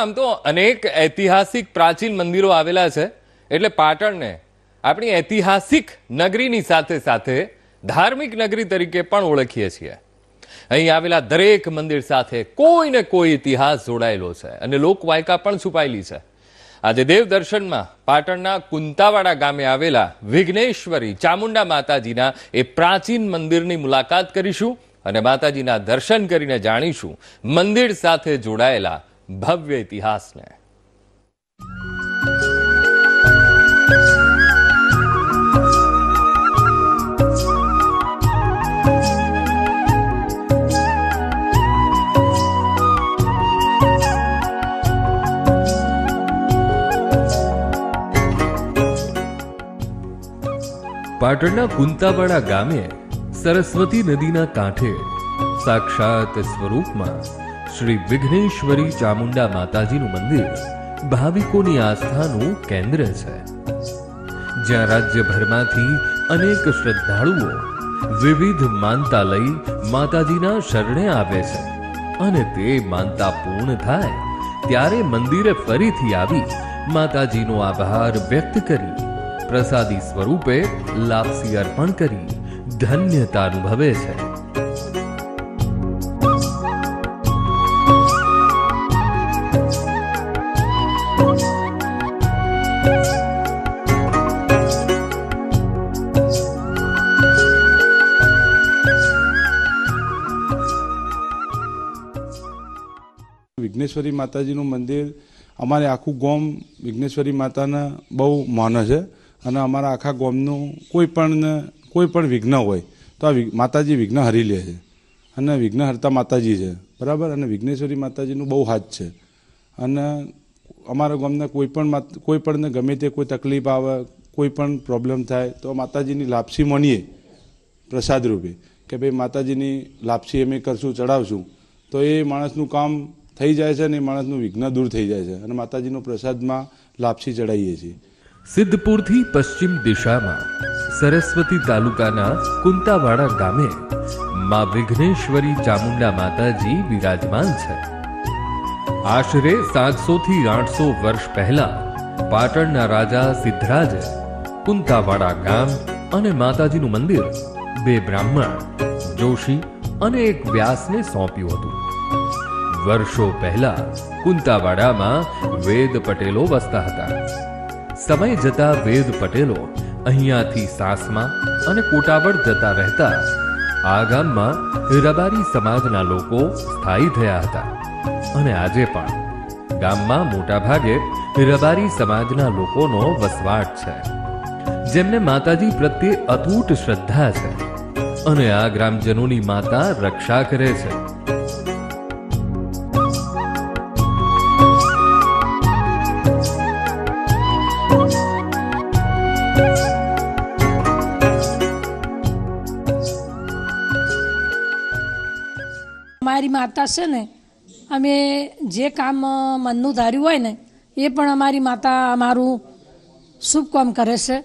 આમ તો અનેક ઐતિહાસિક પ્રાચીન મંદિરો આવેલા છે. એટલે પાટણને આપણી ઐતિહાસિક નગરીની સાથે સાથે ધાર્મિક નગરી તરીકે પણ ઓળખીએ છીએ. અહીં આવેલા દરેક મંદિર સાથે કોઈ ને કોઈ ઇતિહાસ જોડાયેલો છે અને લોકવાયકા પણ છુપાયેલી છે. આજે દેવ દર્શનમાં પાટણના કુંતાવાડા ગામે આવેલા વિઘ્નેશ્વરી ચામુંડા માતાજીના એ પ્રાચીન મંદિરની મુલાકાત કરીશું અને માતાજીના દર્શન કરીને જાણીશું મંદિર સાથે જોડાયેલા ભવ્ય ઇતિહાસને. પાટણના કુંતાવાડા ગામે સરસ્વતી નદીના કાંઠે સાક્ષાત સ્વરૂપમાં શ્રી વિઘ્નેશ્વરી ચામુંડા માતાજીનું મંદિર ભાવિકોની આસ્થાનું કેન્દ્ર છે. જ્યાં રાજ્યભરમાંથી અનેક શ્રદ્ધાળુઓ વિવિધ માનતા લઈ માતાજીના શરણે આવે છે અને તે માનતા પૂર્ણ થાય ત્યારે મંદિરે ફરીથી આવી માતાજીનો આભાર વ્યક્ત કરી પ્રસાદી સ્વરૂપે લાપસી અર્પણ કરી ધન્યતા અનુભવે છે. વિઘ્નેશ્વરી માતાજીનું મંદિર અમારે આખું ગોમ વિઘ્નેશ્વરી માતાને બહુ માને છે અને અમારા આખા ગોમનું કોઈ પણ કોઈ પણ વિઘ્ન હોય તો આ માતાજી વિઘ્ન હરી લે છે. અને વિઘ્ન હરતા માતાજી છે. બરાબર? અને વિઘ્નેશ્વરી માતાજીનું બહુ હાથ છે. અને અમારા ગામને કોઈ પણ કોઈ પણને ગમે તે કોઈ તકલીફ આવે, કોઈ પણ પ્રોબ્લેમ થાય, તો માતાજીની લાપસી માનીએ પ્રસાદ રૂપે કે ભાઈ માતાજીની લાપસી અમે કરશું, ચડાવશું. તો એ માણસનું કામ થઈ જાય છે અને માણસનું વિઘ્ન દૂર થઈ જાય છે. અને માતાજીનો પ્રસાદમાં લાપસી ચડાવીએ છીએ. સિદ્ધપુરથી પશ્ચિમ દિશામાં સરસ્વતી તાલુકાના કુંતાવાડા ગામે માં વિઘ્નેશ્વરી ચામુંડા માતાજી વિરાજમાન છે. આશરે સાતસો થી આઠસો વર્ષ પહેલા પાટણના રાજા સિદ્ધરાજે કુંતાવાડા ગામ અને માતાજીનું મંદિર બે બ્રાહ્મણ, જોશી અને એક વ્યાસને સોંપ્યું હતું. વર્ષો પહેલા કુંતાવાડામાં વેદ પટેલો વસતા હતા. સમય જતા વેદ પટેલો અહીંયાથી સાસમાં અને કોટાવડ જતા રહેતા આ ગામમાં રબારી સમાજના લોકો સ્થાયી થયા હતા. અને આજે પણ ગામમાં મોટા ભાગે રબારી સમાજના લોકોનો વસવાટ છે. જેમને માતાજી પ્રત્યે અતૂટ શ્રદ્ધા છે. અને આ ગ્રામજનોની માતા રક્ષા કરે છે. મારી માતા છે ને, અમે જે કામ મનનું ધાર્યું હોય ને, એ પણ અમારી માતા અમારું શુભ કામ કરે છે.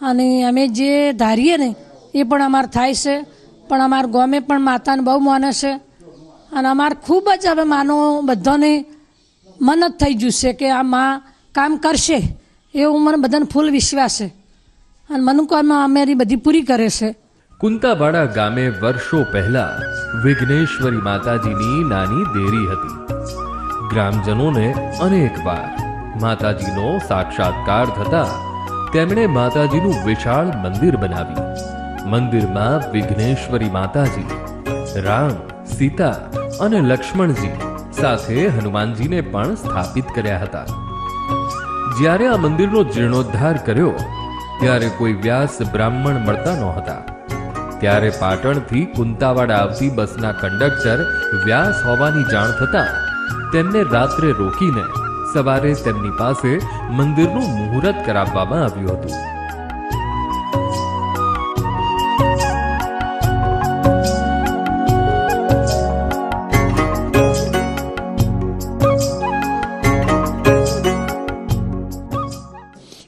અને અમે જે ધારીએ ને, એ પણ અમારે થાય છે. પણ અમારા ગામે પણ માતાને બહુ માને છે. અને અમારે ખૂબ જ હવે માનો બધાને મન જ થઈ ગયું છે કે આ માં કામ કરશે. એવું મને બધાને ફૂલ વિશ્વાસ છે. અને મનુકામના અમારી બધી પૂરી કરે છે. કુંતાવાડા ગામે વર્ષો પહેલા વિઘ્નેશ્વરી માતાજીની નાની દેરી હતી. ગ્રામજનોને અનેકવાર માતાજીનો સાક્ષાત્કાર થતા તેમણે માતાજીનું વિશાળ મંદિર બનાવ્યું. મંદિરમાં વિઘ્નેશ્વરી માતાજી, રામ, સીતા અને લક્ષ્મણજી સાથે હનુમાનજીને પણ સ્થાપિત કર્યા હતા. જ્યારે આ મંદિરનો જીર્ણોદ્ધાર કર્યો, ત્યારે કોઈ વ્યાસ બ્રાહ્મણ મળતા નહોતા. ત્યારે પાટણથી કુંતાવાડા આવતી બસના કંડક્ટર વ્યાસ હોવાની જાણ થતા તેમને રાત્રે રોકીને સવારે તેમની પાસે મંદિરનું મુહૂર્ત કરાવવામાં આવ્યું હતું.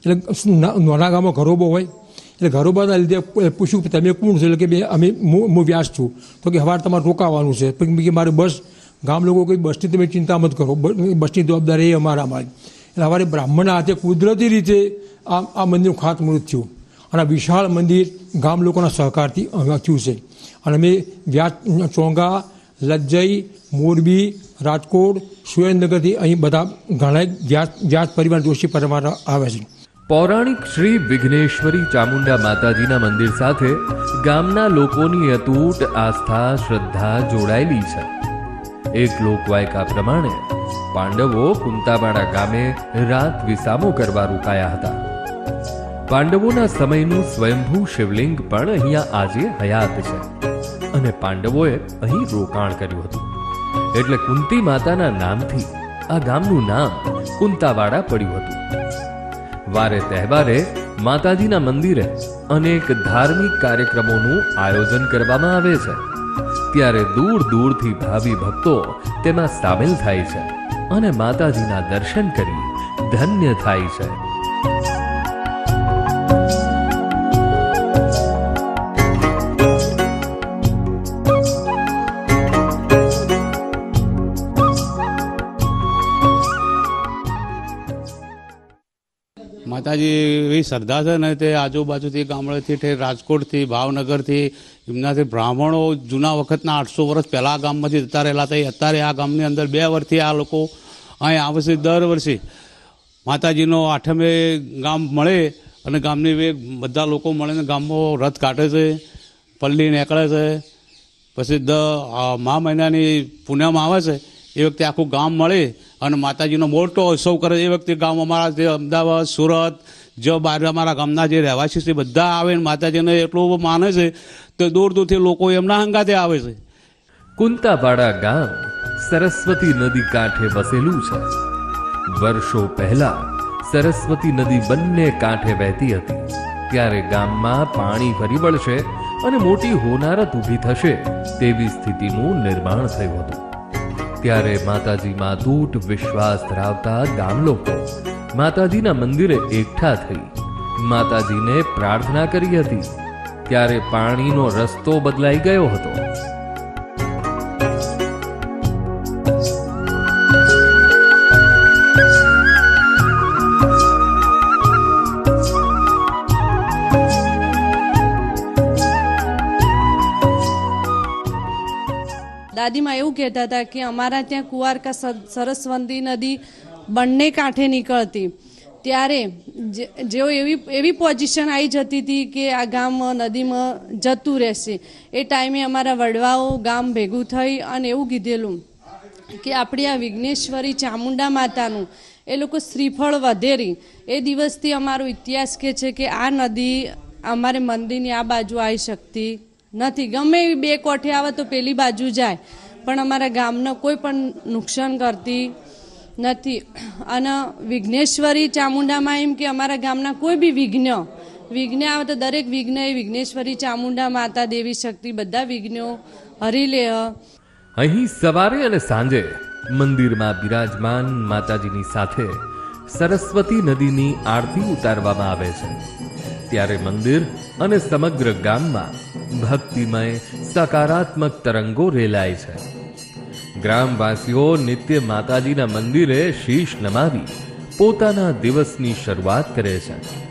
એટલે નાના ગામમાં ઘરોબો હોય. એટલે ઘરોબાના લીધે પૂછ્યું કે તમે કોણ છો? એટલે કે અમે હું વ્યાસ છું. તો કે સવારે તમારે રોકાવાનું છે. કે મારે બસ, ગામ લોકો કોઈ બસની તમે ચિંતા મત કરો. બસની જવાબદારી એ અમારામાં જ. એટલે અમારે બ્રાહ્મણના હાથે કુદરતી રીતે આ આ મંદિરનું ખાતમુહૂર્ત થયું. અને આ વિશાળ મંદિર ગામ લોકોના સહકારથી થયું છે. અને અમે વ્યાસ, ચોંગા, લજ્જઈ, મોરબી, રાજકોટ, સુરેન્દ્રનગરથી અહીં બધા ઘણા વ્યાસ વ્યાસ પરિવાર જોશી પરિવાર આવે છે. પૌરાણિક શ્રી વિઘ્નેશ્વરી ચામુંડા માતાજીના મંદિર સાથે ગામના લોકોની અતૂટ આસ્થા, શ્રદ્ધા જોડાયેલી છે. એક લોકવાયકા પ્રમાણે પાંડવો કુંતાવાડા ગામે રાત વિસામો કરવા રોકાયા હતા. પાંડવોના સમયનું સ્વયંભૂ શિવલિંગ પણ અહીંયા આજે હયાત છે અને પાંડવોએ અહીં રોકાણ કર્યું હતું. એટલે કુંતી માતાના નામથી આ ગામનું નામ કુંતાવાડા પડ્યું હતું. વારે તહેવારે માતાજીના મંદિરે અનેક ધાર્મિક કાર્યક્રમોનું આયોજન કરવામાં આવે છે. ત્યારે દૂર દૂરથી ભાવિ ભક્તો તેમાં સામેલ થાય છે અને માતાજીના દર્શન કરી ધન્ય થાય છે. માતાજી એવી શ્રદ્ધા છે ને તે આજુબાજુથી ગામડેથી ઠેર રાજકોટથી, ભાવનગરથી, એમનાથી બ્રાહ્મણો જૂના વખતના આઠસો વર્ષ પહેલાં ગામમાંથી જતા રહેલા હતા. અત્યારે આ ગામની અંદર બે વર્ષથી આ લોકો અહીં આવે છે દર વર્ષે. માતાજીનો આઠમે ગામ મળે અને ગામની વેગ બધા લોકો મળીને ગામમાં રથ કાઢે છે, પલ્લી નીકળે છે. પછી દ મા મહિનાની પૂનમ આવે છે. એ વખતે આખું ગામ મળે અને માતાજીનો મોટો ઉત્સવ કરે એ વખતે ગામ અમારા જે અમદાવાદ, સુરત, જે બહાર અમારા ગામના જે રહેવાસી છે, બધા આવે ને માતાજીને એટલું માને છે તો દૂર દૂરથી લોકો એમના હંગાતે આવે છે. કુંતાવાડા ગામ સરસ્વતી નદી કાંઠે વસેલું છે. વર્ષો પહેલા સરસ્વતી નદી બંને કાંઠે વહેતી હતી. ત્યારે ગામમાં પાણી ફરી વળશે અને મોટી હોનારત ઊભી થશે તેવી સ્થિતિનું નિર્માણ થયું હતું. ત્યારે માતાજીમાં તૂટ વિશ્વાસ ધરાવતા ગામ લોકો માતાજીના મંદિરે એકઠા થઈ માતાજીને પ્રાર્થના કરી હતી. ત્યારે પાણીનો રસ્તો બદલાઈ ગયો હતો. દાદીમાં એવું કહેતા હતા કે અમારા ત્યાં કુવારકા સરસ્વતી નદી બંને કાંઠે નીકળતી. ત્યારે જેઓ એવી એવી પોઝિશન આવી જતી હતી કે આ ગામ નદીમાં જતું રહેશે. એ ટાઈમે અમારા વડવાઓ ગામ ભેગું થઈ અને એવું કીધેલું કે આપણી આ વિઘ્નેશ્વરી ચામુંડા માતાનું એ લોકો શ્રીફળ વધેરી. એ દિવસથી અમારો ઇતિહાસ કે છે કે આ નદી અમારે મંદિરની આ બાજુ આવી શકતી નથી. ગમે એવી બે કોઠે આવે તો પેલી બાજુ જાય. પણ અમારા ગામને કોઈ પણ નુકસાન કરતી નથી. અને વિઘ્નેશ્વરી ચામુંડામાં એમ કે અમારા ગામના કોઈ બી વિઘ્ન વિઘ્ન આવે તો દરેક વિઘ્ન એ વિઘ્નેશ્વરી ચામુંડા, માતા, દેવી, શક્તિ બધા વિઘ્નો હરી લે અહીં સવારે અને સાંજે મંદિરમાં બિરાજમાન માતાજીની સાથે સરસ્વતી નદીની આરતી ઉતારવામાં આવે છે. ત્યારે મંદિર અને સમગ્ર ગામમાં ભક્તિમય, સકારાત્મક તરંગો રેલાય છે. ગ્રામવાસીઓ નિત્ય માતાજીના મંદિરે શીશ નમાવી પોતાના દિવસની શરૂઆત કરે છે.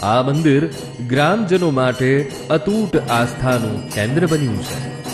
આ મંદિર ગ્રામજનો માટે અતૂટ આસ્થાનું કેન્દ્ર બન્યું છે.